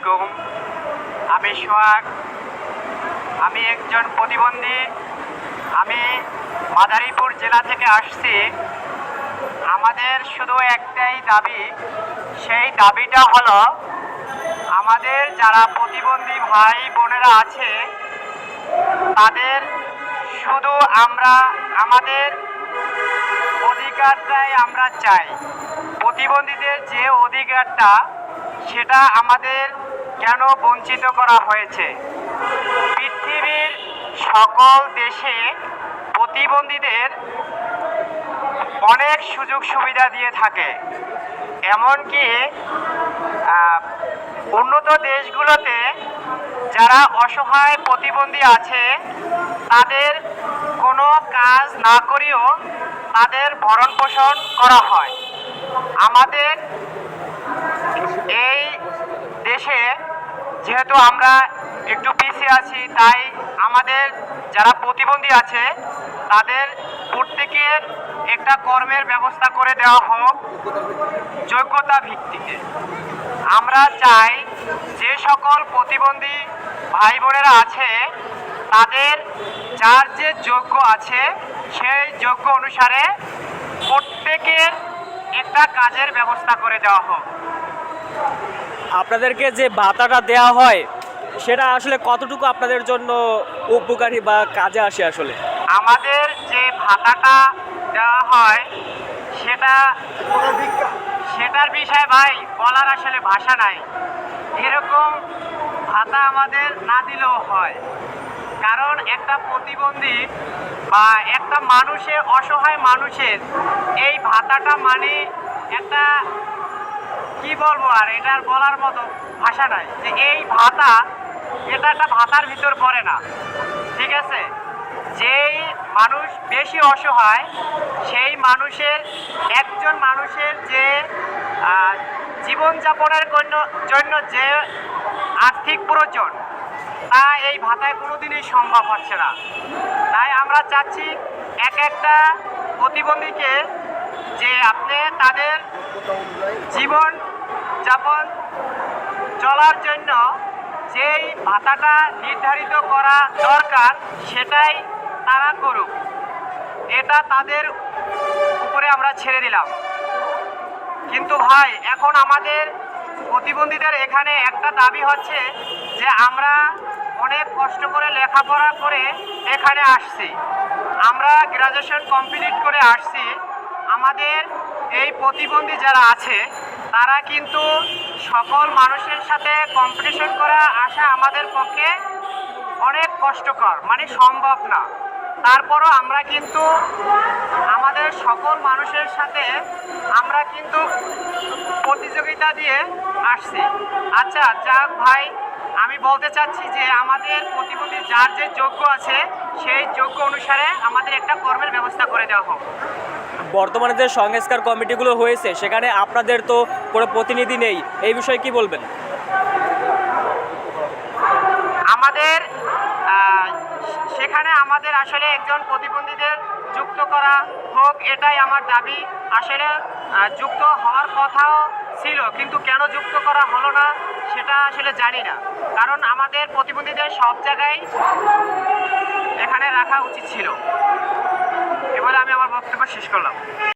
আলাইকুম। আমি সোহাগ। আমি একজন প্রতিবন্ধী। আমি মাদারীপুর জেলা থেকে আসছি। আমাদের শুধু একটাই দাবি, সেই দাবিটা হলো আমাদের যারা প্রতিবন্ধী ভাই বোনেরা আছে, তাদের শুধু আমরা, আমাদের অধিকারটাই আমরা চাই। প্রতিবন্ধীদের যে অধিকারটা সেটা আমাদের কেন বঞ্চিত করা হয়েছে? পৃথিবীর সকল দেশে প্রতিবন্ধীদের অনেক সুযোগ সুবিধা দিয়ে থাকে। এমনকি উন্নত দেশগুলোতে যারা অসহায় প্রতিবন্ধী আছে, তাদের কোনো কাজ না করেও তাদের ভরণ পোষণ করা হয়। আমাদের এই দেশে যেহেতু আমরা একটু পিছিয়ে আছি, তাই আমাদের যারা প্রতিবন্ধী আছে, তাদের প্রত্যেকের একটা কর্মের ব্যবস্থা করে দেওয়া হোক যোগ্যতা ভিত্তিতে। আমরা চাই যে সকল প্রতিবন্ধী ভাই বোনেরা আছে, তাদের যার যে যোগ্য আছে, সেই যোগ্য অনুসারে প্রত্যেকের একটা কাজের ব্যবস্থা করে দেওয়া হোক। আপনাদেরকে যে ভাতাটা দেওয়া হয়, সেটা আসলে কতটুকু আপনাদের জন্য উপকারী বা কাজে আসে আসলে? আমাদের যে ভাতাটা দেওয়া হয়, সেটা সেটার বিষয়ে ভাই বলার আসলে ভাষা নাই। এরকম ভাতা আমাদের না দিলেও হয়। কারণ একটা প্রতিবন্ধী বা একটা মানুষের, অসহায় মানুষের এই ভাতাটা মানে একটা বলব আর এটার বলার মতো ভাষা নাই। যে এই ভাতা, এটা একটা ভাতার ভিতর পড়ে না। ঠিক আছে? যেই মানুষ বেশি অসহায়, সেই মানুষের, একজন মানুষের যে জীবনযাপনের জন্য যে আর্থিক প্রয়োজন, তা এই ভাতায় কোনোদিনই সম্ভব হচ্ছে না। তাই আমরা চাচ্ছি এক একটা প্রতিবন্ধীকে যে আপনি তাদের জীবন যাপন চলার জন্য যেই ভাতাটা নির্ধারিত করা দরকার, সেটাই তারা করুক। এটা তাদের উপরে আমরা ছেড়ে দিলাম। কিন্তু ভাই, এখন আমাদের প্রতিবন্ধীদের এখানে একটা দাবি হচ্ছে যে আমরা অনেক কষ্ট করে লেখাপড়া করে এখানে আসছি। আমরা গ্রাজুয়েশন কমপ্লিট করে আসছি। আমাদের এই প্রতিবন্ধী যারা আছে তারা কিন্তু সকল মানুষের সাথে কম্পিটিশন করা আসা আমাদের পক্ষে অনেক কষ্টকর মানে সম্ভব না। তারপরও আমরা কিন্তু আমাদের সকল মানুষের সাথে আমরা কিন্তু প্রতিযোগিতা দিয়ে আসছি। আচ্ছা যাক ভাই আমি বলতে চাচ্ছি যে আমাদের প্রতিবন্ধী যার যে যোগ্য আছে সেই যোগ্য অনুসারে আমাদের একটা কর্মের ব্যবস্থা করে দেওয়া হোক। বর্তমানে যে সংস্কার কমিটিগুলো হয়েছে সেখানে আপনাদের তো কোনো প্রতিনিধি নেই। এই বিষয়ে কি বলবেন? আমাদের সেখানে আমাদের আসলে একজন প্রতিবন্ধীদের যুক্ত করা হোক, এটাই আমার দাবি। আসলে যুক্ত হওয়ার কথাও ছিল, কিন্তু কেন যুক্ত করা হলো না সেটা আসলে জানি না। কারণ আমাদের প্রতিবন্ধীদের সব জায়গায় এখানে রাখা উচিত ছিল। এবারে আমি আমার বক্তব্য শেষ করলাম।